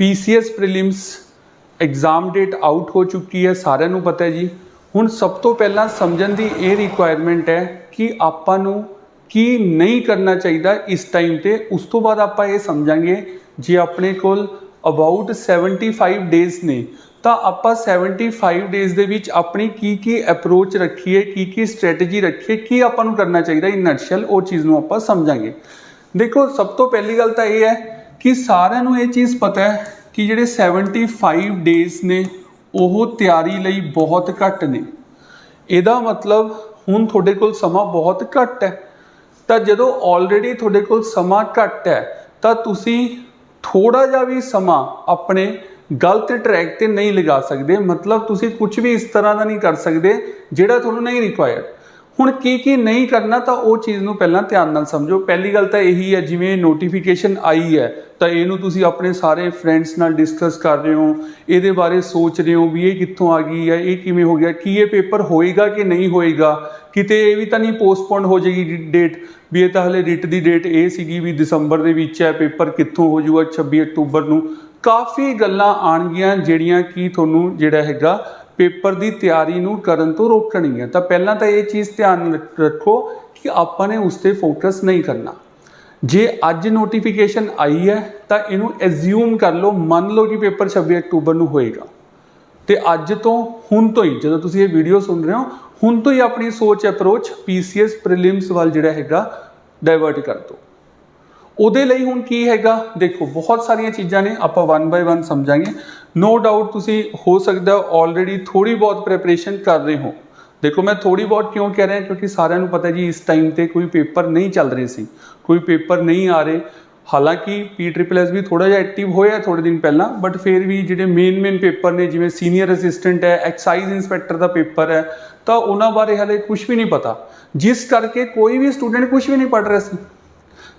PCS prelims exam date out ਹੋ ਚੁੱਕੀ ਹੈ, ਸਾਰਿਆਂ ਨੂੰ ਪਤਾ ਹੈ ਜੀ। ਹੁਣ ਸਭ ਤੋਂ ਪਹਿਲਾਂ ਸਮਝਣ ਦੀ ਇਹ ਰਿਕੁਆਇਰਮੈਂਟ ਹੈ ਕਿ ਆਪਾਂ ਨੂੰ ਕੀ ਨਹੀਂ ਕਰਨਾ ਚਾਹੀਦਾ ਇਸ ਟਾਈਮ ਤੇ। ਉਸ ਤੋਂ ਬਾਅਦ ਆਪਾਂ ਇਹ ਸਮਝਾਂਗੇ, ਜੇ ਆਪਣੇ ਕੋਲ ਅਬਾਊਟ 75 ਡੇਜ਼ ਨੇ, ਤਾਂ ਆਪਾਂ 75 ਡੇਜ਼ ਦੇ ਵਿੱਚ ਆਪਣੀ ਕੀ ਕੀ ਅਪਰੋਚ ਰੱਖੀਏ, ਕੀ ਕੀ ਸਟ੍ਰੈਟਜੀ ਰੱਖੀਏ, ਕੀ ਆਪਾਂ ਨੂੰ ਕਰਨਾ ਚਾਹੀਦਾ। ਇਨ ਨਟਸ਼ਲ ਉਹ ਚੀਜ਼ ਨੂੰ ਆਪਾਂ ਸਮਝਾਂਗੇ। ਦੇਖੋ, ਸਭ ਤੋਂ ਪਹਿਲੀ ਗੱਲ ਤਾਂ ਇਹ ਹੈ ਕਿ ਸਾਰਿਆਂ ਨੂੰ ਇਹ ਚੀਜ਼ ਪਤਾ ਹੈ ਕਿ ਜਿਹੜੇ 75 ਡੇਜ਼ ਨੇ, ਉਹ ਤਿਆਰੀ ਲਈ ਬਹੁਤ ਘੱਟ ਨੇ। ਇਹਦਾ ਮਤਲਬ ਹੁਣ ਤੁਹਾਡੇ ਕੋਲ ਸਮਾਂ ਬਹੁਤ ਘੱਟ ਹੈ। ਤਾਂ ਜਦੋਂ ਆਲਰੇਡੀ ਤੁਹਾਡੇ ਕੋਲ ਸਮਾਂ ਘੱਟ ਹੈ, ਤਾਂ ਤੁਸੀਂ ਥੋੜਾ ਜਿਹਾ ਵੀ ਸਮਾਂ ਆਪਣੇ ਗਲਤ ਟਰੈਕ ਤੇ ਨਹੀਂ ਲਗਾ ਸਕਦੇ। ਮਤਲਬ ਤੁਸੀਂ ਕੁਝ ਵੀ ਇਸ ਤਰ੍ਹਾਂ ਦਾ ਨਹੀਂ ਕਰ ਸਕਦੇ ਜਿਹੜਾ ਤੁਹਾਨੂੰ ਨਹੀਂ ਰਿਕੁਆਇਰਡ ਹੁਣ ਕੀ ਕੀ ਨਹੀਂ ਕਰਨਾ ਤਾਂ ਉਹ ਚੀਜ਼ ਨੂੰ ਪਹਿਲਾਂ ਧਿਆਨ ਨਾਲ ਸਮਝੋ। ਪਹਿਲੀ ਗੱਲ ਤਾਂ ਇਹੀ ਹੈ, ਜਿਵੇਂ ਨੋਟੀਫਿਕੇਸ਼ਨ ਆਈ ਹੈ, ਤਾਂ ਇਹਨੂੰ ਤੁਸੀਂ ਆਪਣੇ ਸਾਰੇ ਫਰੈਂਡਸ ਨਾਲ ਡਿਸਕਸ ਕਰ ਰਹੇ ਹੋ। ਇਹਦੇ ਬਾਰੇ ਸੋਚ ਰਹੇ ਹੋ ਵੀ ਇਹ ਕਿੱਥੋਂ ਆ ਗਈ ਹੈ, ਇਹ ਕਿਵੇਂ ਹੋ ਗਿਆ, ਕੀ ਇਹ ਪੇਪਰ ਹੋਏਗਾ ਕਿ ਨਹੀਂ ਹੋਏਗਾ? ਕਿਤੇ ਇਹ ਵੀ ਤਾਂ ਨਹੀਂ ਪੋਸਟਪੋਨ ਹੋ ਜਾਏਗੀ ਡੇਟ ਵੀ ਇਹ ਤਾਂ ਹਲੇ ਰਿਟ ਦੀ ਡੇਟ ਇਹ ਸੀਗੀ ਵੀ ਦਸੰਬਰ ਦੇ ਵਿੱਚ ਹੈ ਪੇਪਰ ਕਿੱਥੋਂ ਹੋ ਜਾਊਗਾ 26 ਅਕਤੂਬਰ ਨੂੰ। ਕਾਫੀ ਗੱਲਾਂ ਆਣਗੀਆਂ ਜਿਹੜੀਆਂ ਕੀ ਤੁਹਾਨੂੰ ਜਿਹੜਾ ਹੈਗਾ ਪੇਪਰ ਦੀ ਤਿਆਰੀ ਨੂੰ ਕਰਨ ਤੋਂ ਰੋਕਣੀ ਹੈ। ਤਾਂ ਪਹਿਲਾਂ ਤਾਂ ਇਹ ਚੀਜ਼ ਧਿਆਨ ਰੱਖੋ ਕਿ ਆਪਾਂ ਨੇ ਉਸ ਤੇ ਫੋਕਸ ਨਹੀਂ ਕਰਨਾ। ਜੇ ਅੱਜ ਨੋਟੀਫਿਕੇਸ਼ਨ ਆਈ ਹੈ, ਤਾਂ ਇਹਨੂੰ ਐਜ਼ਿਊਮ ਕਰ ਲਓ, ਮੰਨ ਲਓ ਕਿ ਪੇਪਰ 26 ਅਕਤੂਬਰ ਨੂੰ ਹੋਏਗਾ। ਤੇ ਅੱਜ ਤੋਂ ਹੁਣ ਤੋਂ ਹੀ, ਜਦੋਂ ਤੁਸੀਂ ਇਹ ਵੀਡੀਓ ਸੁਣ ਰਹੇ ਹੋ, ਹੁਣ ਤੋਂ ਹੀ ਆਪਣੀ ਸੋਚ ਅਪਰੋਚ ਪੀਸੀਐਸ ਪ੍ਰੀਲਿਮਸ ਵੱਲ ਜਿਹੜਾ ਹੈਗਾ ਡਾਇਵਰਟ ਕਰ ਦਿਓ। ਉਹਦੇ ਲਈ ਹੁਣ ਕੀ ਹੈਗਾ? ਦੇਖੋ, ਬਹੁਤ ਸਾਰੀਆਂ ਚੀਜ਼ਾਂ ਨੇ, ਆਪਾਂ ਵਨ ਬਾਈ ਵਨ ਸਮਝਾਂਗੇ। ਨੋ ਡਾਊਟ ਤੁਸੀਂ ਹੋ ਸਕਦਾ ਆਲਰੇਡੀ ਥੋੜੀ ਬਹੁਤ ਪ੍ਰੈਪਰੇਸ਼ਨ ਕਰ ਰਹੇ ਹੋ। ਦੇਖੋ ਮੈਂ ਥੋੜੀ ਬਹੁਤ ਕਿਉਂ ਕਹਿ ਰਿਹਾ, ਕਿਉਂਕਿ ਸਾਰਿਆਂ ਨੂੰ ਪਤਾ ਜੀ ਇਸ ਟਾਈਮ ਤੇ ਕੋਈ ਪੇਪਰ ਨਹੀਂ ਚੱਲ ਰਹੇ ਸੀ। ਕੋਈ ਪੇਪਰ ਨਹੀਂ ਆ ਰਹੇ। ਹਾਲਾਂਕਿ ਪੀ ਵੀ ਥੋੜਾ ਜਿਹਾ ਐਕਟਿਵ ਹੋਇਆ ਥੋੜੇ ਦਿਨ ਪਹਿਲਾਂ ਬਟ ਫਿਰ ਵੀ ਜਿਹੜੇ ਮੇਨ ਮੇਨ ਪੇਪਰ ਨੇ, ਜਿਵੇਂ ਸੀਨੀਅਰ ਅਸਿਸਟੈਂਟ ਹੈ ਐਕਸਾਈਜ਼ ਇਨਸਪੈਕਟਰ ਦਾ ਪੇਪਰ ਹੈ, ਤਾਂ ਉਹਨਾਂ ਬਾਰੇ ਹਲੇ ਕੁਝ ਵੀ ਨਹੀਂ ਪਤਾ। ਜਿਸ ਕਰਕੇ ਕੋਈ ਵੀ ਸਟੂਡੈਂਟ ਕੁਝ ਵੀ ਨਹੀਂ ਪੜ ਰਿਹਾ ਸੀ।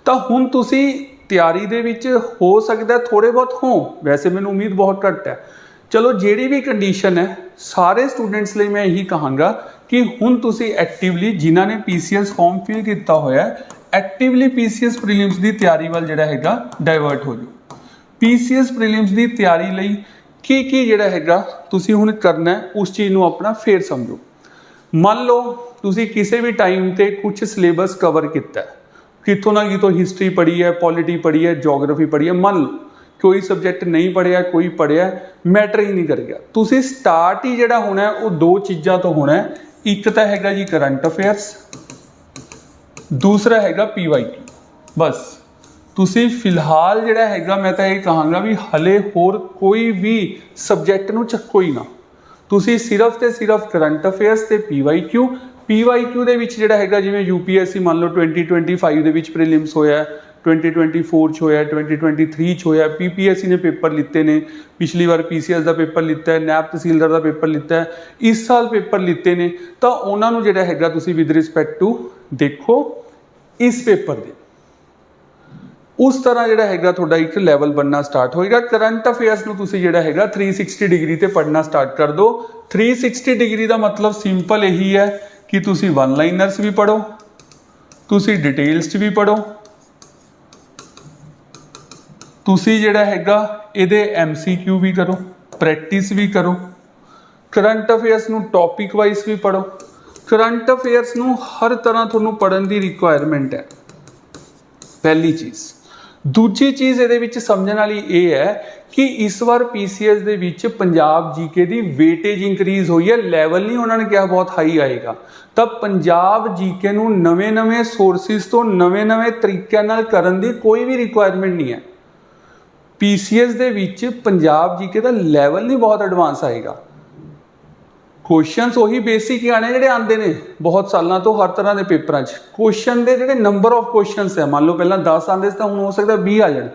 ਤਾਂ ਹੁਣ ਤੁਸੀਂ ਤਿਆਰੀ ਦੇ ਵਿੱਚ ਹੋ ਸਕਦਾ ਥੋੜੇ ਬਹੁਤ ਹੋ ਵੈਸੇ ਮੈਨੂੰ ਉਮੀਦ ਬਹੁਤ ਘੱਟ ਹੈ। ਚਲੋ, ਜਿਹੜੀ ਵੀ ਕੰਡੀਸ਼ਨ ਹੈ, ਸਾਰੇ ਸਟੂਡੈਂਟਸ ਲਈ ਮੈਂ ਇਹੀ ਕਹਾਂਗਾ ਕਿ ਹੁਣ ਤੁਸੀਂ ਐਕਟਿਵਲੀ ਜਿਨ੍ਹਾਂ ਨੇ ਪੀਸੀਐਸ ਫਾਰਮ ਫਿਲ ਕੀਤਾ ਹੋਇਆ ਹੈ ਐਕਟਿਵਲੀ ਪੀਸੀਐਸ ਪ੍ਰੀਲਿਮਸ ਦੀ ਤਿਆਰੀ ਵੱਲ ਜਿਹੜਾ ਹੈਗਾ ਡਾਇਵਰਟ ਹੋ ਜਾਓ। ਪੀਸੀਐਸ ਪ੍ਰੀਲਿਮਸ ਦੀ ਤਿਆਰੀ ਲਈ ਕੀ ਕੀ ਜਿਹੜਾ ਹੈਗਾ, ਤੁਸੀਂ ਹੁਣ ਕਰਨਾ ਉਸ ਚੀਜ਼ ਨੂੰ ਆਪਣਾ ਫੇਰ ਸਮਝੋ। ਮੰਨ ਲਓ, ਤੁਸੀਂ ਕਿਸੇ ਵੀ ਟਾਈਮ ਤੇ ਕੁਝ ਸਿਲੇਬਸ ਕਵਰ ਕੀਤਾ ਹੈ। ਕਿਤੋਂ ਨਾ ਕਿਤੋਂ ਹਿਸਟਰੀ ਪੜ੍ਹੀ ਹੈ ਪੋਲਿਟੀ ਪੜ੍ਹੀ ਹੈ ਜੀਓਗ੍ਰਾਫੀ ਪੜ੍ਹੀ ਹੈ, ਮੰਨ ਲਓ, ਕੋਈ ਸਬਜੈਕਟ ਨਹੀਂ ਪੜ੍ਹਿਆ, ਕੋਈ ਪੜ੍ਹਿਆ ਮੈਟਰ ਹੀ ਨਹੀਂ ਕਰੇਗਾ ਤੁਸੀਂ ਸਟਾਰਟ ਹੀ ਜਿਹੜਾ ਹੋਣਾ ਉਹ ਦੋ ਚੀਜ਼ਾਂ ਤੋਂ ਹੋਣਾ ਇੱਕ ਤਾਂ ਹੈਗਾ ਜੀ ਕਰੰਟ ਅਫੇਅਰਸ ਦੂਸਰਾ ਹੈਗਾ ਪੀਵਾਈਕਿਊ ਬਸ। ਤੁਸੀਂ ਫਿਲਹਾਲ ਜਿਹੜਾ ਹੈਗਾ, ਮੈਂ ਤਾਂ ਇਹ ਕਹਾਂਗਾ ਵੀ ਹਲੇ ਹੋਰ ਕੋਈ ਵੀ ਸਬਜੈਕਟ ਨੂੰ ਚੱਕੋ ਹੀ ਨਾ। ਤੁਸੀਂ ਸਿਰਫ ਤੇ ਸਿਰਫ ਕਰੰਟ ਅਫੇਅਰਸ ਤੇ ਪੀਵਾਈਕਿਊ ਪੀਵਾਈਕਿਊ ਦੇ ਵਿੱਚ ਜਿਹੜਾ ਹੈਗਾ ਜਿਵੇਂ ਯੂਪੀਐਸਸੀ ਮੰਨ ਲਓ 2025 ਦੇ ਵਿੱਚ ਪ੍ਰੀਲਿਮਸ ਹੋਇਆ ਹੈ, 2024 ਚ ਹੋਇਆ 2023 ਚ ਹੋਇਆ ਪੀਪੀਐਸਸੀ ਨੇ ਪੇਪਰ ਲਿੱਤੇ ਨੇ ਪਿਛਲੀ ਵਾਰ ਪੀਸੀਐਸ ਦਾ ਪੇਪਰ ਲਿੱਤਾ ਹੈ ਨੈਬ ਤਹਿਸੀਲਦਾਰ ਦਾ ਪੇਪਰ ਲਿੱਤਾ ਹੈ ਇਸ ਸਾਲ ਪੇਪਰ ਲਿੱਤੇ ਨੇ ਤਾਂ ਉਹਨਾਂ ਨੂੰ ਜਿਹੜਾ ਹੈਗਾ ਤੁਸੀਂ ਵਿਦ ਰਿਸਪੈਕਟ ਟੂ ਦੇਖੋ ਇਸ ਪੇਪਰ ਦੇ। ਉਸ ਤਰ੍ਹਾਂ ਜਿਹੜਾ ਹੈਗਾ ਤੁਹਾਡਾ ਇੱਕ ਲੈਵਲ ਬਣਨਾ ਸਟਾਰਟ ਹੋਏਗਾ ਕਰੰਟ ਅਫੇਅਰਸ ਨੂੰ ਤੁਸੀਂ ਜਿਹੜਾ ਹੈਗਾ 360 ਡਿਗਰੀ ਤੇ ਪੜ੍ਹਨਾ ਸਟਾਰਟ ਕਰ ਦਿਓ 360 ਡਿਗਰੀ ਦਾ ਮਤਲਬ ਸਿੰਪਲ ਇਹੀ ਹੈ ਕਿ ਤੁਸੀਂ ਵਨ ਲਾਈਨਰਸ ਵੀ ਪੜੋ ਤੁਸੀਂ ਡਿਟੇਲਸ 'ਚ ਵੀ ਪੜੋ ਤੁਸੀਂ ਜਿਹੜਾ ਹੈਗਾ ਇਹਦੇ ਐਮਸੀਕਿਊ ਵੀ ਕਰੋ ਪ੍ਰੈਕਟਿਸ ਵੀ ਕਰੋ। ਕਰੰਟ ਅਫੇਅਰਸ ਨੂੰ ਟੌਪਿਕ ਵਾਈਜ਼ ਵੀ ਪੜੋ ਕਰੰਟ ਅਫੇਅਰਸ ਨੂੰ ਹਰ ਤਰ੍ਹਾਂ ਤੁਹਾਨੂੰ ਪੜਨ ਦੀ ਰਿਕੁਆਇਰਮੈਂਟ ਹੈ। ਪਹਿਲੀ ਚੀਜ਼। ਦੂਜੀ ਚੀਜ਼ ਇਹਦੇ ਵਿੱਚ ਸਮਝਣ ਵਾਲੀ ਇਹ ਹੈ ਕਿ ਇਸ ਵਾਰ ਪੀਸੀਐਸ ਦੇ ਵਿੱਚ ਪੰਜਾਬ ਜੀਕੇ ਦੀ ਵੇਟੇਜ ਇਨਕਰੀਜ਼ ਹੋਈ ਹੈ ਲੈਵਲ ਨਹੀਂ ਉਹਨਾਂ ਨੇ ਕਿਹਾ ਬਹੁਤ ਹਾਈ ਆਏਗਾ। ਤਾਂ ਪੰਜਾਬ ਜੀਕੇ ਨੂੰ ਨਵੇਂ-ਨਵੇਂ ਸੋਰਸਿਸ ਤੋਂ ਨਵੇਂ-ਨਵੇਂ ਤਰੀਕਿਆਂ ਨਾਲ ਕਰਨ ਦੀ ਕੋਈ ਵੀ ਰਿਕੁਆਇਰਮੈਂਟ ਨਹੀਂ ਹੈ। ਪੀਸੀਐਸ ਦੇ ਵਿੱਚ ਪੰਜਾਬ ਜੀਕੇ ਦਾ ਲੈਵਲ ਨਹੀਂ ਬਹੁਤ ਐਡਵਾਂਸ ਆਏਗਾ। ਕੁਐਸਚਨਸ ਉਹੀ ਬੇਸਿਕ ਹੀ ਆਣੇ ਜਿਹੜੇ ਆਉਂਦੇ ਨੇ ਬਹੁਤ ਸਾਲਾਂ ਤੋਂ ਹਰ ਤਰ੍ਹਾਂ ਦੇ ਪੇਪਰਾਂ 'ਚ। ਕੁਐਸਚਨ ਦੇ ਜਿਹੜੇ ਨੰਬਰ ਆਫ ਕੁਐਸਚਨਸ ਹੈ ਮੰਨ ਲਓ ਪਹਿਲਾਂ 10 ਆਉਂਦੇ ਸੀ ਤਾਂ ਹੁਣ ਹੋ ਸਕਦਾ 20 ਆ ਜਾਣ।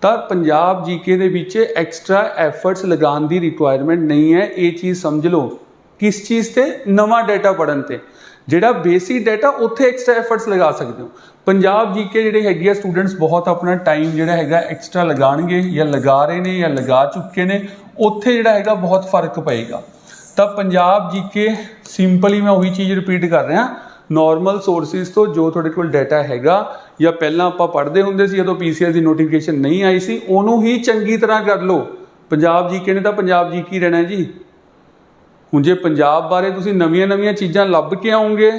ਤਾਂ ਪੰਜਾਬ ਜੀਕੇ ਦੇ ਵਿੱਚ ਐਕਸਟਰਾ ਐਫਰਟਸ ਲਗਾਉਣ ਦੀ ਰਿਕੁਆਇਰਮੈਂਟ ਨਹੀਂ ਹੈ। ਇਹ ਚੀਜ਼ ਸਮਝ ਲਓ ਕਿਸ ਚੀਜ਼ ਤੇ? ਨਵਾਂ ਡਾਟਾ ਪੜਨ ਤੇ। ਜਿਹੜਾ ਬੇਸਿਕ ਡਾਟਾ ਉੱਥੇ ਐਕਸਟਰਾ ਐਫਰਟਸ ਲਗਾ ਸਕਦੇ ਹੋ। ਪੰਜਾਬ ਜੀਕੇ ਜਿਹੜੇ ਹੈਗੇ ਆ ਸਟੂਡੈਂਟਸ ਬਹੁਤ ਆਪਣਾ ਟਾਈਮ ਜਿਹੜਾ ਹੈਗਾ ਐਕਸਟਰਾ ਲਗਾਣਗੇ ਜਾਂ ਲਗਾ ਰਹੇ ਨੇ ਜਾਂ ਲਗਾ ਚੁੱਕੇ ਨੇ। ਉੱਥੇ ਜਿਹੜਾ ਹੈਗਾ ਬਹੁਤ ਫ਼ਰਕ ਪਏਗਾ। ਤਾਂ ਪੰਜਾਬ ਜੀਕੇ ਸਿੰਪਲੀ ਮੈਂ ਉਹੀ ਚੀਜ਼ ਰਿਪੀਟ ਕਰ ਰਿਹਾ। ਨਾਰਮਲ ਸੋਰਸਿਸ ਤੋਂ ਜੋ ਤੁਹਾਡੇ ਕੋਲ ਡਾਟਾ ਹੈਗਾ, ਜਾਂ ਪਹਿਲਾਂ ਆਪਾਂ ਪੜ੍ਹਦੇ ਹੁੰਦੇ ਸੀ, ਜਦੋਂ ਪੀਸੀਐਸ ਦੀ ਨੋਟੀਫਿਕੇਸ਼ਨ ਨਹੀਂ ਆਈ ਸੀ, ਉਹਨੂੰ ਹੀ ਚੰਗੀ ਤਰ੍ਹਾਂ ਕਰ ਲਓ। ਪੰਜਾਬ ਜੀਕੇ ਨੇ ਤਾਂ ਪੰਜਾਬ ਜੀਕੇ ਹੀ ਰਹਿਣਾ ਜੀ। ਹੁਣ ਜੇ ਪੰਜਾਬ ਬਾਰੇ ਤੁਸੀਂ ਨਵੀਆਂ-ਨਵੀਆਂ ਚੀਜ਼ਾਂ ਲੱਭ ਕੇ ਆਉਂਗੇ,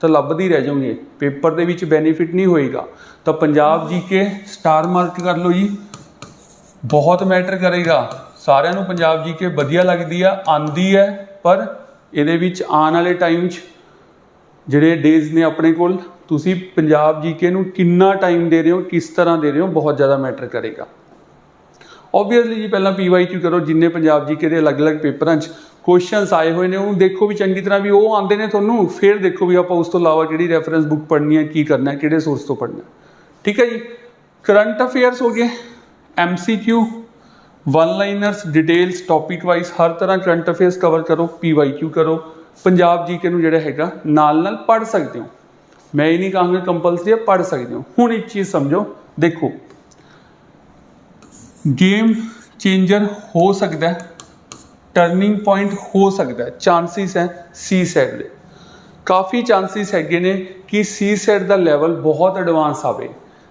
ਤਾਂ ਲੱਭਦੀ ਰਹਿ ਜਾਓਗੇ। ਪੇਪਰ ਦੇ ਵਿੱਚ ਬੈਨੀਫਿਟ ਨਹੀਂ ਹੋਏਗਾ। ਤਾਂ ਪੰਜਾਬ ਜੀਕੇ ਸਟਾਰ ਮਾਰਕ ਕਰ ਲਓ ਜੀ। ਬਹੁਤ ਮੈਟਰ ਕਰੇਗਾ। ਸਾਰਿਆਂ ਨੂੰ ਪੰਜਾਬ ਜੀਕੇ ਵਧੀਆ ਲੱਗਦੀ ਆ, ਆਂਦੀ ਹੈ, ਪਰ ਇਹਦੇ ਵਿੱਚ ਆਉਣ ਵਾਲੇ ਟਾਈਮ 'ਚ ਜਿਹੜੇ ਡੇਜ਼ ਨੇ ਆਪਣੇ ਕੋਲ, ਤੁਸੀਂ ਪੰਜਾਬ ਜੀਕੇ ਨੂੰ ਕਿੰਨਾ ਟਾਈਮ ਦੇ ਰਹੇ ਹੋ, ਕਿਸ ਤਰ੍ਹਾਂ ਦੇ ਰਹੇ ਹੋ, ਬਹੁਤ ਜ਼ਿਆਦਾ ਮੈਟਰ ਕਰੇਗਾ। ਆਬਵੀਅਸਲੀ ਜੀ ਪਹਿਲਾਂ ਪੀਵਾਈਕਿਊ ਕਰੋ, ਜਿੰਨੇ ਪੰਜਾਬ ਜੀਕੇ ਦੇ ਅਲੱਗ-ਅਲੱਗ ਪੇਪਰਾਂ 'ਚ ਕੁਐਸਚਨਸ ਆਏ ਹੋਏ ਨੇ ਉਹਨੂੰ ਦੇਖੋ ਵੀ ਚੰਗੀ ਤਰ੍ਹਾਂ ਵੀ ਉਹ ਆਉਂਦੇ ਨੇ ਤੁਹਾਨੂੰ, ਫਿਰ ਦੇਖੋ ਵੀ ਆਪਾਂ ਉਸ ਤੋਂ ਇਲਾਵਾ ਕਿਹੜੀ ਰੈਫਰੈਂਸ ਬੁੱਕ ਪੜ੍ਹਨੀ ਹੈ, ਕੀ ਕਰਨਾ ਹੈ, ਕਿਹੜੇ ਸੋਰਸ ਤੋਂ ਪੜ੍ਹਨਾ ਠੀਕ ਹੈ ਜੀ? ਕਰੰਟ ਅਫੇਅਰਸ ਹੋ ਗਏ MCQ one liners details topic wise ਹਰ ਤਰ੍ਹਾਂ ਕਰੰਟ ਅਫੇਅਰਸ ਕਵਰ ਕਰੋ ਪੀਵਾਈਕਿਊ ਕਰੋ, ਪੰਜਾਬ ਜੀਕੇ ਨੂੰ ਜਿਹੜਾ ਹੈਗਾ, ਨਾਲ ਨਾਲ ਪੜ੍ਹ ਸਕਦੇ ਹੋ। ਮੈਂ ਇਹ ਨਹੀਂ ਕਹਾਂਗਾ ਕੰਪਲਸਰੀ ਹੈ ਪੜ੍ਹ ਸਕਦੇ ਹੋ। ਹੁਣ ਇੱਕ ਚੀਜ਼ ਸਮਝੋ, ਦੇਖੋ। ਗੇਮ ਚੇਂਜਰ ਹੋ ਸਕਦਾ ਹੈ ਟਰਨਿੰਗ ਪੁਆਇੰਟ ਹੋ ਸਕਦਾ ਹੈ ਚਾਂਸਿਸ ਹੈ ਸੀ ਸੈਟ ਦੇ। ਕਾਫੀ ਚਾਂਸਿਸ ਹੈਗੇ ਨੇ ਕਿ ਸੀ ਸੈਟ ਦਾ ਲੈਵਲ ਬਹੁਤ ਐਡਵਾਂਸ ਆਵੇ।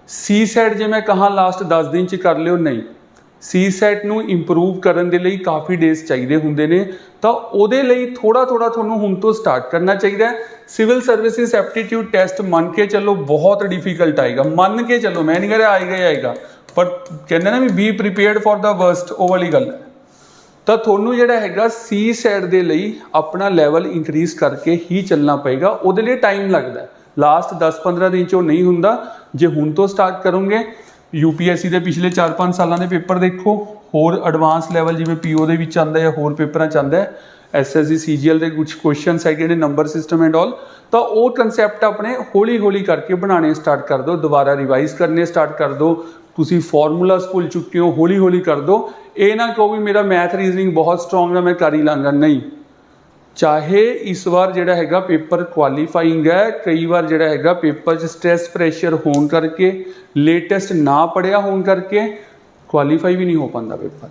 ਸੀ ਸੈਟ ਜੇ ਮੈਂ ਕਹਾਂ ਲਾਸਟ 10 ਦਿਨ ਚ ਕਰ ਲਿਓ, ਨਹੀਂ। ਸੀ ਸੈਟ ਨੂੰ ਇੰਪਰੂਵ ਕਰਨ ਦੇ ਲਈ ਕਾਫੀ ਡੇਜ਼ ਚਾਹੀਦੇ ਹੁੰਦੇ ਨੇ। ਤਾਂ ਉਹਦੇ ਲਈ ਥੋੜਾ ਥੋੜਾ ਤੁਹਾਨੂੰ ਹੁਣ ਤੋਂ ਸਟਾਰਟ ਕਰਨਾ ਚਾਹੀਦਾ ਹੈ। ਸਿਵਲ ਸਰਵਿਸਿਜ਼ ਐਪਟੀਟਿਊਡ ਟੈਸਟ ਮੰਨ ਕੇ ਚੱਲੋ ਬਹੁਤ ਡਿਫਿਕਲਟ ਆਏਗਾ। ਮੰਨ ਕੇ ਚੱਲੋ, ਮੈਂ ਨਹੀਂ ਕਹਿ ਰਿਹਾ ਆਏਗਾ ਹੀ ਆਏਗਾ। ਪਰ ਕਹਿੰਦੇ ਨਾ ਵੀ be prepared for the worst ਉਹ ਵਾਲੀ ਗੱਲ ਹੈ। ਤਾਂ ਤੁਹਾਨੂੰ ਜਿਹੜਾ ਹੈਗਾ ਸੀ ਸੈਟ ਦੇ ਲਈ ਆਪਣਾ ਲੈਵਲ ਇਨਕਰੀਜ਼ ਕਰਕੇ ਹੀ ਚੱਲਣਾ ਪਏਗਾ। ਉਹਦੇ ਲਈ ਟਾਈਮ ਲੱਗਦਾ ਲਾਸਟ 10-15 ਦਿਨ ਚੋਂ ਨਹੀਂ ਹੁੰਦਾ। ਜੇ ਹੁਣ ਤੋਂ ਸਟਾਰਟ ਕਰੋਗੇ ਯੂਪੀਐਸਸੀ ਦੇ ਪਿਛਲੇ 4-5 ਸਾਲਾਂ ਦੇ ਪੇਪਰ ਦੇਖੋ, ਹੋਰ ਐਡਵਾਂਸ ਲੈਵਲ ਜਿਵੇਂ ਪੀਓ ਦੇ ਵਿੱਚ ਆਉਂਦਾ ਹੈ ਹੋਰ ਪੇਪਰਾਂ ਚ ਆਉਂਦਾ ਹੈ ਐਸਐਸਸੀ ਸੀਜੀਐਲ ਦੇ ਕੁਝ ਕੁਐਸਚਨਸ ਹੈਗੇ ਨੇ ਨੰਬਰ ਸਿਸਟਮ ਐਂਡ ਆਲ ਤਾਂ ਉਹ ਕਨਸੈਪਟ ਆਪਣੇ ਹੌਲੀ-ਹੌਲੀ ਕਰਕੇ ਬਣਾਉਣੇ ਸਟਾਰਟ ਕਰ ਦਿਓ, ਦੁਬਾਰਾ ਰਿਵਾਈਜ਼ ਕਰਨੇ ਸਟਾਰਟ ਕਰ ਦਿਓ, ਤੁਸੀਂ ਫਾਰਮੂਲਾਸ ਭੁੱਲ ਚੁੱਕੇ ਹੋ, ਹੌਲੀ-ਹੌਲੀ ਕਰ ਦਿਓ। ਇਹ ਨਾ ਕਹੋ ਵੀ ਮੇਰਾ ਮੈਥ ਰੀਜ਼ਨਿੰਗ ਬਹੁਤ ਸਟਰੋਂਗ ਹੈ ਮੈਂ ਕਰ ਹੀ ਲਾਂਗਾ, ਨਹੀਂ। ਚਾਹੇ ਇਸ ਵਾਰ ਜਿਹੜਾ ਹੈਗਾ ਪੇਪਰ ਕੁਆਲੀਫਾਈਂਗ ਹੈ, ਕਈ ਵਾਰ ਜਿਹੜਾ ਹੈਗਾ ਪੇਪਰ 'ਚ ਸਟ੍ਰੈਸ ਪ੍ਰੈਸ਼ਰ ਹੋਣ ਕਰਕੇ ਲੇਟੈਸਟ ਨਾ ਪੜਿਆ ਹੋਣ ਕਰਕੇ ਕੁਆਲੀਫਾਈ ਵੀ ਨਹੀਂ ਹੋ ਪਾਉਂਦਾ ਪੇਪਰ।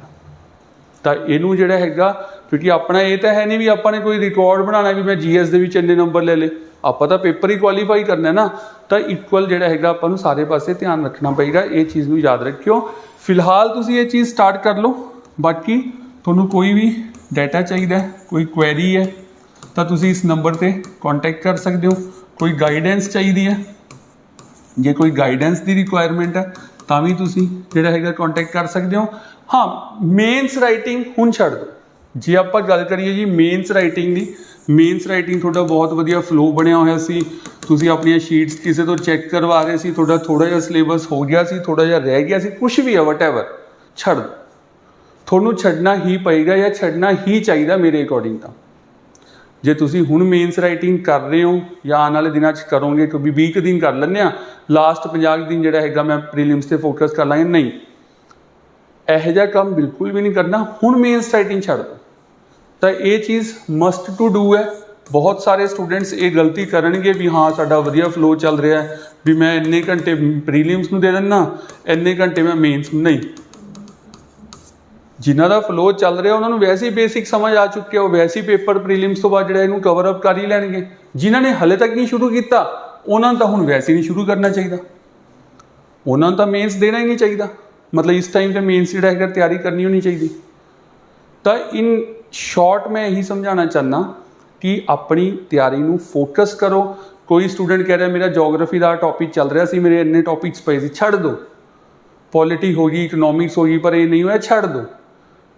ਤਾਂ ਇਹਨੂੰ ਜਿਹੜਾ ਹੈਗਾ, ਕਿਉਂਕਿ ਆਪਣਾ ਇਹ ਤਾਂ ਹੈ ਨਹੀਂ ਵੀ ਆਪਾਂ ਨੇ ਕੋਈ ਰਿਕਾਰਡ ਬਣਾਉਣਾ ਵੀ ਮੈਂ ਜੀਐਸ ਦੇ ਵਿੱਚ ਇੰਨੇ ਨੰਬਰ ਲੈ ਲੇ ਆਪਾਂ ਤਾਂ ਪੇਪਰ ਹੀ ਕੁਆਲੀਫਾਈ ਕਰਨਾ ਹੈ ਨਾ। ਤਾਂ ਇਕੁਅਲ ਜਿਹੜਾ ਹੈਗਾ ਆਪਾਂ ਨੂੰ ਸਾਰੇ ਪਾਸੇ ਧਿਆਨ ਰੱਖਣਾ ਪਏਗਾ, ਇਹ ਚੀਜ਼ ਨੂੰ ਯਾਦ ਰੱਖਿਓ। ਫਿਲਹਾਲ ਤੁਸੀਂ ਇਹ ਚੀਜ਼ ਸਟਾਰਟ ਕਰ ਲਓ। ਬਾਕੀ ਤੁਹਾਨੂੰ ਕੋਈ ਵੀ ਡਾਟਾ ਚਾਹੀਦਾ ਕੋਈ ਕੁਐਰੀ ਹੈ, ਤਾਂ ਤੁਸੀਂ ਇਸ ਨੰਬਰ ਤੇ ਕੰਟੈਕਟ ਕਰ ਸਕਦੇ ਹੋ। ਕੋਈ ਗਾਈਡੈਂਸ ਚਾਹੀਦੀ ਹੈ, ਜੇ ਕੋਈ ਗਾਈਡੈਂਸ ਦੀ ਰਿਕੁਆਇਰਮੈਂਟ ਹੈ, ਤਾਂ ਵੀ ਤੁਸੀਂ ਜਿਹੜਾ ਹੈਗਾ ਕੰਟੈਕਟ ਕਰ ਸਕਦੇ ਹੋ। ਹਾਂ ਮੇਨਸ ਰਾਈਟਿੰਗ ਹੁਣ ਛੱਡ ਦਿਓ। ਜੇ ਆਪਾਂ ਗੱਲ ਕਰੀਏ ਜੀ ਮੇਨਸ ਰਾਈਟਿੰਗ ਦੀ ਮੇਨਸ ਰਾਈਟਿੰਗ ਤੁਹਾਡਾ ਬਹੁਤ ਵਧੀਆ ਫਲੋ ਬਣਿਆ ਹੋਇਆ ਸੀ। ਤੁਸੀਂ ਆਪਣੀਆਂ ਸ਼ੀਟਸ ਕਿਸੇ ਤੋਂ ਚੈੱਕ ਕਰਵਾ ਰਹੇ ਸੀ, ਤੁਹਾਡਾ ਥੋੜਾ ਜਿਹਾ ਸਿਲੇਬਸ ਹੋ ਗਿਆ ਸੀ ਥੋੜਾ ਜਿਹਾ ਰਹਿ ਗਿਆ ਸੀ ਕੁਝ ਵੀ ਹੈ ਵਟਐਵਰ ਛੱਡ ਦਿਓ। ਤੁਹਾਨੂੰ ਛੱਡਣਾ ਹੀ ਪਏਗਾ ਜਾਂ ਛੱਡਣਾ ਹੀ ਚਾਹੀਦਾ ਮੇਰੇ ਅਕੋਰਡਿੰਗ ਤਾਂ। ਜੇ ਤੁਸੀਂ ਹੁਣ ਮੇਨਸ ਰਾਈਟਿੰਗ ਕਰ ਰਹੇ ਹੋ ਜਾਂ ਆਉਣ ਵਾਲੇ ਦਿਨਾਂ 'ਚ ਕਰੋਗੇ, ਕਿਉਂਕਿ 20 ਕੁ ਦਿਨ ਕਰ ਲੈਂਦੇ ਆ ਲਾਸਟ 50 ਕੁ ਦਿਨ ਜਿਹੜਾ ਹੈਗਾ ਮੈਂ ਪ੍ਰੀਲਿਮਸ ਤੇ ਫੋਕਸ ਕਰ ਲਾਂਗੇ, ਨਹੀਂ। ਇਹੋ ਜਿਹਾ ਕੰਮ ਬਿਲਕੁਲ ਵੀ ਨਹੀਂ ਕਰਨਾ, ਹੁਣ ਮੇਨਸ ਰਾਈਟਿੰਗ ਛੱਡ ਦਿਓ। ਤਾਂ ਇਹ ਚੀਜ਼ ਮਸਟ ਟੂ ਡੂ ਹੈ। ਬਹੁਤ ਸਾਰੇ ਸਟੂਡੈਂਟਸ ਇਹ ਗਲਤੀ ਕਰਨਗੇ ਵੀ ਹਾਂ, ਸਾਡਾ ਵਧੀਆ ਫਲੋ ਚੱਲ ਰਿਹਾ ਹੈ, ਵੀ ਮੈਂ ਇੰਨੇ ਘੰਟੇ ਪ੍ਰੀਲਿਮਸ ਨੂੰ ਦੇ ਦਿੰਨਾ ਇੰਨੇ ਘੰਟੇ ਮੈਂ ਮੇਨਸ ਨੂੰ, ਨਹੀਂ। ਜਿਨ੍ਹਾਂ ਦਾ ਫਲੋ ਚੱਲ ਰਿਹਾ, ਉਹਨਾਂ ਨੂੰ ਵੈਸੇ ਹੀ ਬੇਸਿਕ ਸਮਝ ਆ ਚੁੱਕਿਆ ਉਹ ਵੈਸੇ ਹੀ ਪੇਪਰ ਪ੍ਰੀਲਿਮਸ ਤੋਂ ਬਾਅਦ ਜਿਹੜਾ ਇਹਨੂੰ ਕਵਰ ਅਪ ਕਰ ਹੀ ਲੈਣਗੇ। ਜਿਨ੍ਹਾਂ ਨੇ ਹਲੇ ਤੱਕ ਨਹੀਂ ਸ਼ੁਰੂ ਕੀਤਾ, ਉਹਨਾਂ ਨੂੰ ਤਾਂ ਹੁਣ ਵੈਸੇ ਨਹੀਂ ਸ਼ੁਰੂ ਕਰਨਾ ਚਾਹੀਦਾ। ਉਹਨਾਂ ਨੂੰ ਤਾਂ ਮੇਨਸ ਦੇਣਾ ਹੀ ਨਹੀਂ ਚਾਹੀਦਾ। ਮਤਲਬ ਇਸ ਟਾਈਮ ਤੇ ਮੇਨਸ ਜਿਹੜਾ ਹੈਗਾ, ਤਿਆਰੀ ਕਰਨੀ ਹੋਣੀ ਚਾਹੀਦੀ। ਤਾਂ ਇਨ ਸ਼ਾਰਟ ਮੈਂ ਇਹੀ ਸਮਝਾਉਣਾ ਚਾਹਨਾ ਕਿ ਆਪਣੀ ਤਿਆਰੀ ਨੂੰ ਫੋਕਸ ਕਰੋ। ਕੋਈ ਸਟੂਡੈਂਟ ਕਹਿ ਰਿਹਾ, ਮੇਰਾ ਜੀਓਗ੍ਰਾਫੀ ਦਾ ਟੌਪਿਕ ਚੱਲ ਰਿਹਾ ਸੀ, ਮੇਰੇ ਇੰਨੇ ਟੌਪਿਕਸ ਪਏ ਸੀ, ਛੱਡ ਦਿਓ ਪੋਲਿਟੀ ਹੋ ਗਈ ਇਕਨੋਮਿਕਸ ਹੋ ਗਈ, ਪਰ ਇਹ ਨਹੀਂ ਹੋਇਆ, ਛੱਡ ਦਿਓ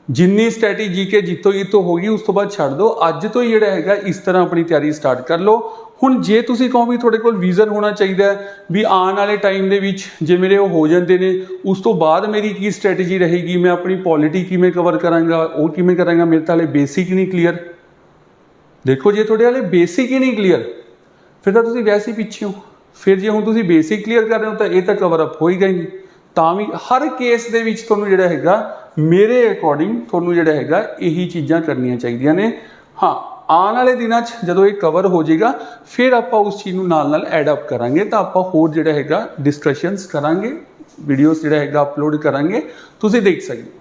ਜਿੰਨੀ ਸਟ੍ਰੈਟੇਜੀ ਕੇ ਜਿੱਤੋ ਜਿੱਤੋ ਹੋ ਗਈ ਉਸ ਤੋਂ ਬਾਅਦ ਛੱਡ ਦਿਓ ਅੱਜ ਤੋਂ ਹੀ ਜਿਹੜਾ ਹੈਗਾ, ਇਸ ਤਰ੍ਹਾਂ ਆਪਣੀ ਤਿਆਰੀ ਸਟਾਰਟ ਕਰ ਲਓ। ਹੁਣ ਜੇ ਤੁਸੀਂ ਕਹੋ ਵੀ ਤੁਹਾਡੇ ਕੋਲ ਵਿਜ਼ਨ ਹੋਣਾ ਚਾਹੀਦਾ ਵੀ ਆਉਣ ਵਾਲੇ ਟਾਈਮ ਦੇ ਵਿੱਚ ਜੇ ਮੇਰੇ ਉਹ ਹੋ ਜਾਂਦੇ ਨੇ, ਉਸ ਤੋਂ ਬਾਅਦ ਮੇਰੀ ਕੀ ਸਟ੍ਰੈਟੇਜੀ ਰਹੇਗੀ? ਮੈਂ ਆਪਣੀ ਪੋਲਿਟੀ ਕਿਵੇਂ ਕਵਰ ਕਰਾਂਗਾ? ਉਹ ਕਿਵੇਂ ਕਰਾਂਗਾ? ਮੇਰੇ ਤਾਂ ਹਲੇ ਬੇਸਿਕ ਨਹੀਂ ਕਲੀਅਰ ਦੇਖੋ, ਜੇ ਤੁਹਾਡੇ ਹਲੇ ਬੇਸਿਕ ਹੀ ਨਹੀਂ ਕਲੀਅਰ ਫਿਰ ਤਾਂ ਤੁਸੀਂ ਵੈਸੇ ਹੀ ਪਿੱਛੇ ਹੋ। ਫਿਰ ਜੇ ਹੁਣ ਤੁਸੀਂ ਬੇਸਿਕ ਕਲੀਅਰ ਕਰ ਰਹੇ ਹੋ, ਤਾਂ ਇਹ ਤਾਂ ਕਵਰ ਅਪ ਹੋ ਹੀ ਨਹੀਂ। ਤਾਂ ਵੀ ਹਰ ਕੇਸ ਦੇ ਵਿੱਚ ਤੁਹਾਨੂੰ ਜਿਹੜਾ ਹੈਗਾ ਮੇਰੇ ਅਕੋਰਡਿੰਗ ਤੁਹਾਨੂੰ ਜਿਹੜਾ ਹੈਗਾ ਇਹੀ ਚੀਜ਼ਾਂ ਕਰਨੀਆਂ ਚਾਹੀਦੀਆਂ ਨੇ। ਹਾਂ ਆਉਣ ਵਾਲੇ ਦਿਨਾਂ 'ਚ ਜਦੋਂ ਇਹ ਕਵਰ ਹੋ ਜਾਏਗਾ ਫਿਰ ਆਪਾਂ ਉਸ ਚੀਜ਼ ਨੂੰ ਨਾਲ ਨਾਲ ਐਡ ਅਪ ਕਰਾਂਗੇ ਤਾਂ ਆਪਾਂ ਹੋਰ ਜਿਹੜਾ ਹੈਗਾ ਡਿਸਕਸ਼ਨਸ ਕਰਾਂਗੇ ਵੀਡੀਓਜ਼ ਜਿਹੜਾ ਹੈਗਾ ਅਪਲੋਡ ਕਰਾਂਗੇ। ਤੁਸੀਂ ਦੇਖ ਸਕਦੇ ਹੋ।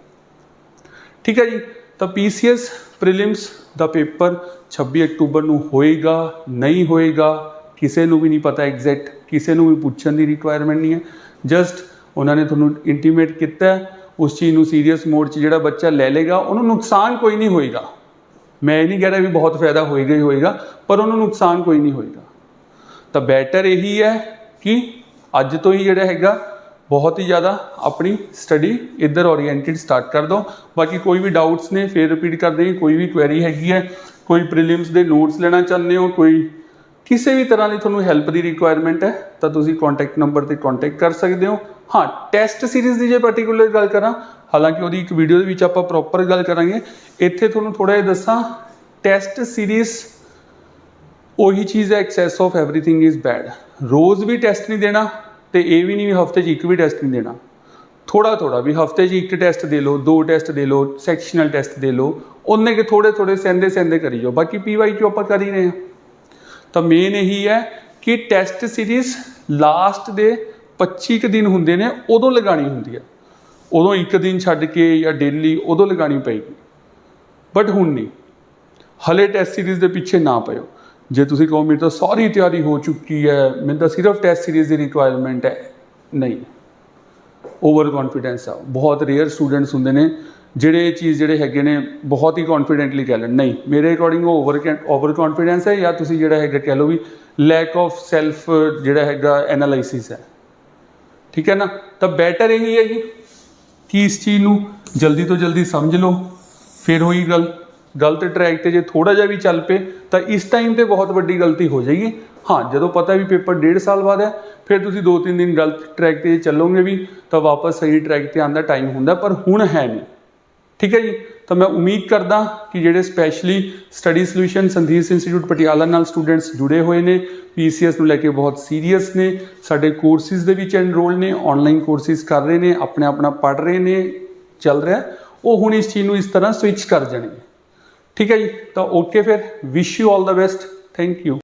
ਠੀਕ ਹੈ ਜੀ? ਤਾਂ ਪੀਸੀਐਸ ਪ੍ਰੀਲਿਮਸ ਦਾ ਪੇਪਰ 26 ਅਕਤੂਬਰ ਨੂੰ ਹੋਏਗਾ ਨਹੀਂ ਹੋਏਗਾ ਕਿਸੇ ਨੂੰ ਵੀ ਨਹੀਂ ਪਤਾ ਐਗਜ਼ੈਕਟ ਕਿਸੇ ਨੂੰ ਵੀ ਪੁੱਛਣ ਦੀ ਰਿਕੁਆਇਰਮੈਂਟ ਨਹੀਂ ਹੈ। ਜਸਟ ਉਹਨਾਂ ਨੇ ਤੁਹਾਨੂੰ ਇੰਟੀਮੇਟ ਕੀਤਾ ਹੈ, ਉਸ ਚੀਜ਼ ਨੂੰ ਸੀਰੀਅਸ ਮੋਡ 'ਚ ਜਿਹੜਾ ਬੱਚਾ ਲੈ ਲੇਗਾ ਉਹਨੂੰ ਨੁਕਸਾਨ ਕੋਈ ਨਹੀਂ ਹੋਏਗਾ। ਮੈਂ ਇਹ ਨਹੀਂ ਕਹਿ ਰਿਹਾ ਵੀ ਬਹੁਤ ਫਾਇਦਾ ਹੋਏਗਾ ਹੀ ਹੋਏਗਾ, ਪਰ ਉਹਨੂੰ ਨੁਕਸਾਨ ਕੋਈ ਨਹੀਂ ਹੋਏਗਾ। ਤਾਂ ਬੈਟਰ ਇਹੀ ਹੈ ਕਿ ਅੱਜ ਤੋਂ ਹੀ ਜਿਹੜਾ ਹੈਗਾ, ਬਹੁਤ ਹੀ ਜ਼ਿਆਦਾ ਆਪਣੀ ਸਟੱਡੀ ਇੱਧਰ ਓਰੀਐਂਟਡ ਸਟਾਰਟ ਕਰ ਦਿਓ। ਬਾਕੀ ਕੋਈ ਵੀ ਡਾਊਟਸ ਨੇ, ਫੇਰ ਰਿਪੀਟ ਕਰਦੇ ਹਾਂ, ਕੋਈ ਵੀ ਕੁਐਰੀ ਹੈਗੀ ਹੈ, ਕੋਈ ਪ੍ਰੀਲਿਮਸ ਦੇ ਨੋਟਸ ਲੈਣਾ ਚਾਹੁੰਦੇ ਹੋ, ਕੋਈ ਕਿਸੇ ਵੀ ਤਰ੍ਹਾਂ ਦੀ ਤੁਹਾਨੂੰ ਹੈਲਪ ਦੀ ਰਿਕੁਆਇਰਮੈਂਟ ਹੈ, ਤਾਂ ਤੁਸੀਂ ਕੰਟੈਕਟ ਨੰਬਰ ਤੇ ਕੰਟੈਕਟ ਕਰ ਸਕਦੇ ਹੋ। ਹਾਂ ਟੈਸਟ ਸੀਰੀਜ਼ ਦੀ ਜੇ ਪਾਰਟਿਕੂਲਰ ਗੱਲ ਕਰਾਂ, ਹਾਲਾਂਕਿ ਉਹਦੀ ਇੱਕ ਵੀਡੀਓ ਦੇ ਵਿੱਚ ਆਪਾਂ ਪ੍ਰੋਪਰ ਗੱਲ ਕਰਾਂਗੇ, ਇੱਥੇ ਤੁਹਾਨੂੰ ਥੋੜਾ ਜਿਹਾ ਦੱਸਾਂ ਟੈਸਟ ਸੀਰੀਜ਼ ਉਹੀ ਚੀਜ਼ ਹੈ excess of everything is bad ਰੋਜ਼ ਵੀ ਟੈਸਟ ਨਹੀਂ ਦੇਣਾ ਤੇ ਇਹ ਵੀ ਨਹੀਂ ਵੀ ਹਫ਼ਤੇ 'ਚ ਇੱਕ ਵੀ ਟੈਸਟ ਨਹੀਂ ਦੇਣਾ। ਥੋੜਾ ਥੋੜਾ ਵੀ ਹਫ਼ਤੇ 'ਚ ਇੱਕ ਟੈਸਟ ਦੇ ਲਓ, ਦੋ ਟੈਸਟ ਦੇ ਲਓ ਸੈਕਸ਼ਨਲ ਟੈਸਟ ਦੇ ਲਓ, ਉਹਨੇ ਕਿ ਥੋੜੇ ਥੋੜੇ ਸਹਿੰਦੇ ਸਹਿੰਦੇ ਕਰੀ ਜਾਓ, ਬਾਕੀ ਪੀਵਾਈ ਕਿਉਂ ਆਪਾਂ ਕਰ ਹੀ ਰਹੇ ਹਾਂ? ਤਾਂ ਮੇਨ ਇਹੀ ਹੈ ਕਿ ਟੈਸਟ ਸੀਰੀਜ਼ ਲਾਸਟ ਦੇ 25 ਕੁ ਦਿਨ ਹੁੰਦੇ ਨੇ, ਉਦੋਂ ਲਗਾਣੀ ਹੁੰਦੀ ਹੈ। ਉਦੋਂ ਇੱਕ ਦਿਨ ਛੱਡ ਕੇ ਜਾਂ ਡੇਲੀ ਉਦੋਂ ਲਗਾਣੀ ਪਏਗੀ। ਬਟ ਹੁਣ ਨਹੀਂ। ਹਲੇ ਟੈਸਟ ਸੀਰੀਜ਼ ਦੇ ਪਿੱਛੇ ਨਾ ਪਿਓ ਜੇ ਤੁਸੀਂ ਕਹੋ ਮੇਰੀ ਤਾਂ ਸਾਰੀ ਤਿਆਰੀ ਹੋ ਚੁੱਕੀ ਹੈ, ਮੈਨੂੰ ਤਾਂ ਸਿਰਫ ਟੈਸਟ ਸੀਰੀਜ਼ ਦੀ ਰਿਕੁਆਇਰਮੈਂਟ ਹੈ। ਨਹੀਂ। ਓਵਰ ਕੌਨਫੀਡੈਂਸ ਆ। ਬਹੁਤ ਰੇਅਰ ਸਟੂਡੈਂਟਸ ਹੁੰਦੇ ਨੇ, ਜਿਹੜੇ ਇਹ ਚੀਜ਼ ਜਿਹੜੇ ਹੈਗੇ ਨੇ, ਬਹੁਤ ਹੀ ਕੌਨਫੀਡੈਂਟਲੀ ਕਹਿ ਲੈਣ। ਨਹੀਂ। ਮੇਰੇ ਅਕੋਰਡਿੰਗ ਉਹ ਓਵਰ ਓਵਰ ਕੌਨਫੀਡੈਂਸ ਹੈ ਜਾਂ ਤੁਸੀਂ ਜਿਹੜਾ ਹੈਗਾ ਕਹਿ ਲਓ ਵੀ ਲੈਕ ਆਫ ਸੈਲਫ ਜਿਹੜਾ ਹੈਗਾ ਐਨਾਲਾਈਸਿਸ ਹੈ। ਠੀਕ ਹੈ ਨਾ? ਤਾਂ ਬੈਟਰ ਇਹੀ ਹੈ ਜੀ। ਕਿ ਇਸ ਚੀਜ਼ ਨੂੰ ਜਲਦੀ ਤੋਂ ਜਲਦੀ ਸਮਝ ਲਓ। ਫਿਰ ਹੋਈ ਗੱਲ, ਗਲਤ ਟਰੈਕ ਤੇ ਜੇ ਥੋੜਾ ਜਿਹਾ ਵੀ ਚੱਲ ਪਏ, ਤਾਂ ਇਸ ਟਾਈਮ ਤੇ ਬਹੁਤ ਵੱਡੀ ਗਲਤੀ ਹੋ ਜਾਏਗੀ। ਹਾਂ, ਜਦੋਂ ਪਤਾ ਵੀ ਪੇਪਰ ਡੇਢ ਸਾਲ ਬਾਅਦ ਹੈ, ਫਿਰ ਤੁਸੀਂ 2-3 ਦਿਨ ਗਲਤ ਟਰੈਕ ਤੇ ਚੱਲੋਗੇ ਵੀ, ਤਾਂ ਵਾਪਸ ਸਹੀ ਟਰੈਕ ਤੇ ਆਉਣ ਦਾ ਟਾਈਮ ਹੁੰਦਾ, ਪਰ ਹੁਣ ਹੈ ਨਹੀਂ। ਠੀਕ ਹੈ ਜੀ? ਤਾਂ ਮੈਂ ਉਮੀਦ ਕਰਦਾ ਕਿ ਜਿਹੜੇ ਸਪੈਸ਼ਲੀ ਸਟੱਡੀ ਸੋਲੂਸ਼ਨ ਸੰਧੀਸ ਇੰਸਟੀਚਿਊਟ ਪਟਿਆਲਾ ਨਾਲ ਸਟੂਡੈਂਟਸ ਜੁੜੇ ਹੋਏ ਨੇ ਪੀਸੀਐਸ ਨੂੰ ਲੈ ਕੇ ਬਹੁਤ ਸੀਰੀਅਸ ਨੇ, ਸਾਡੇ ਕੋਰਸਿਸ ਦੇ ਵਿੱਚ ਐਨਰੋਲ ਨੇ ਆਨਲਾਈਨ ਕੋਰਸਿਸ ਕਰ ਰਹੇ ਨੇ ਆਪਣੇ ਆਪਣਾ ਪੜ੍ਹ ਰਹੇ ਨੇ, ਚੱਲ ਰਿਹਾ। ਉਹ ਹੁਣ ਇਸ ਚੀਜ਼ ਨੂੰ ਇਸ ਤਰ੍ਹਾਂ ਸਵਿਚ ਕਰ ਜਾਣਗੇ। ਠੀਕ ਹੈ ਜੀ? ਤਾਂ ਓਕੇ ਫਿਰ wish you all the best thank you